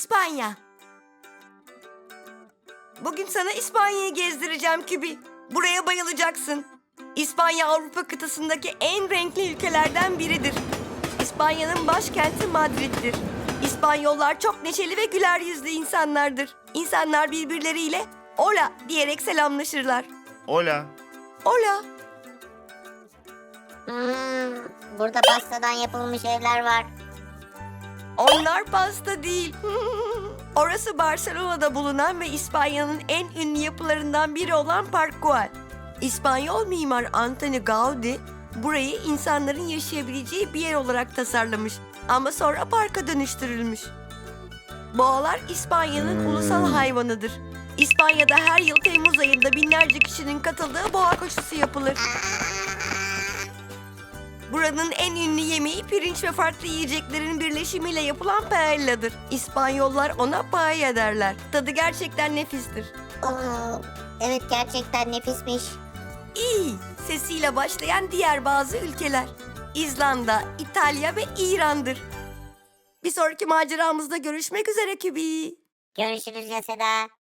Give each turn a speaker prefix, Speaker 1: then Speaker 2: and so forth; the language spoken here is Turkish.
Speaker 1: İspanya. Bugün sana İspanya'yı gezdireceğim Kübi. Buraya bayılacaksın. İspanya Avrupa kıtasındaki en renkli ülkelerden biridir. İspanya'nın başkenti Madrid'dir. İspanyollar çok neşeli ve güler yüzlü insanlardır. İnsanlar birbirleriyle hola diyerek selamlaşırlar.
Speaker 2: Hola.
Speaker 1: Hola.
Speaker 3: Hmm, burada pastadan yapılmış evler var.
Speaker 1: Onlar pasta değil. Orası Barcelona'da bulunan ve İspanya'nın en ünlü yapılarından biri olan Park Güell. İspanyol mimar Antoni Gaudi burayı insanların yaşayabileceği bir yer olarak tasarlamış. Ama sonra parka dönüştürülmüş. Boğalar İspanya'nın ulusal hayvanıdır. İspanya'da her yıl Temmuz ayında binlerce kişinin katıldığı boğa koşusu yapılır. Buranın en ünlü yemeği pirinç ve farklı yiyeceklerin birleşimiyle yapılan paella'dır. İspanyollar ona paella derler. Tadı gerçekten nefistir.
Speaker 3: Oo, evet gerçekten nefismiş.
Speaker 1: İyi sesiyle başlayan diğer bazı ülkeler. İzlanda, İtalya ve İran'dır. Bir sonraki maceramızda görüşmek üzere Kübi.
Speaker 3: Görüşürüz Yaseda.